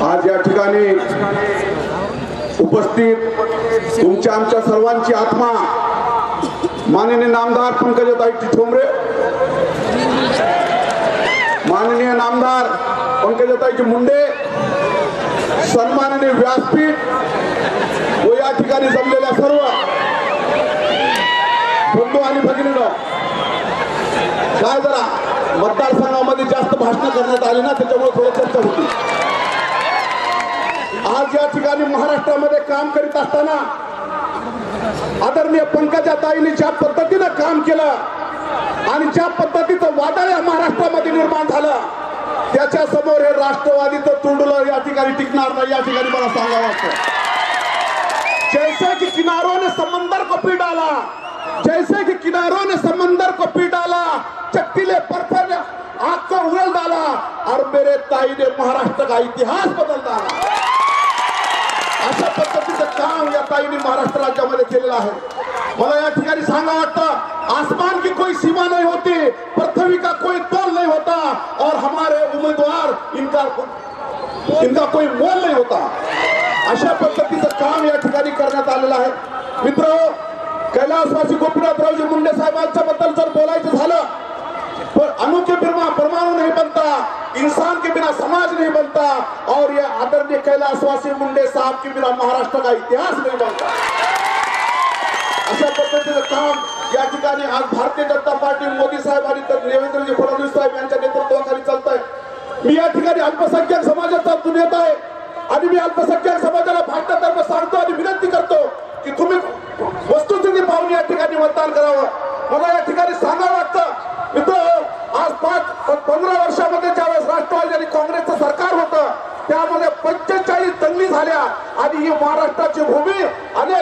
आज या ठिकाणी उपस्थित तुमच्या आमच्या सर्वांची आत्मा माननीय नामदार पंकजताई ठोंबरे माननीय नामदार पंकजताईचे मुंडे सन्माननीय व्यासपीठ व या ठिकाणी जमलेल्या सर्व बंधू आणि भगिनीनं काय जरा मतदारसंघामध्ये जास्त भाषणं करण्यात आली ना त्याच्यामुळे थोडं चर्चा होती. आज या ठिकाणी महाराष्ट्रामध्ये काम करीत असताना आदरणीय पंकजा ताईने ज्या पद्धतीनं काम केलं आणि ज्या पद्धतीचं वादळ या महाराष्ट्रामध्ये निर्माण झालं त्याच्यासमोर हे राष्ट्रवादीचं तुंडलं या ठिकाणी टिकणार नाही या ठिकाणी मला सांगावं वाटतं जैसे की किनारों ने समंदर को पी डाला जैसे की किनारों ने समंदर को पी डाला चट्टीले पत्थर ने आग को उगल डाला और मेरे ताई ने महाराष्ट्र का इतिहास बदल डाला ताईने महाराष्ट्र राज्यामध्ये केलेलं आहे. मला या ठिकाणी सांगा वाटतं आसमान की कोई सीमा नहीं होती पृथ्वी का कोई तोल नहीं होता और हमारे उमेदवार इनका इनका कोई मोल नहीं होता. अशा पद्धतीचं काम या ठिकाणी करण्यात आलेलं आहे. मित्र कैलासवासी गोपीनाथरावजी मुंडे साहेबांच्या बद्दल जर बोलायचं झालं पर अणु के बिना परमाणु नहीं बनता इंसान के बिना समाज नहीं बनता और यह आदरणीय कैलाशवासी मुंडे साहब के बिना महाराष्ट्र का इतिहास नहीं बनता। अशा पद्धतीचं काम या ठिकाणी आज भारतीय जनता पार्टी मोदी साहेब आणि देवेंद्रजी फडणवीस साहेब यांच्या नेतृत्वाखाली चालत आहे मी या ठिकाणी अल्पसंख्याक समाजाचा नेता आहे. आणि मी अल्पसंख्याक समाजाला भारतातर्फे सांगतो आणि विनंती करतो की तुम्ही वस्तुस्थिती पाहून या ठिकाणी मतदान करावं. मला या ठिकाणी सांगावं वाटतं मित्र आज पाच पंधरा वर्षामध्ये त्यामध्ये पंचेचाळीस दंगली झाल्या. आणि ही महाराष्ट्राची भूमी अनेक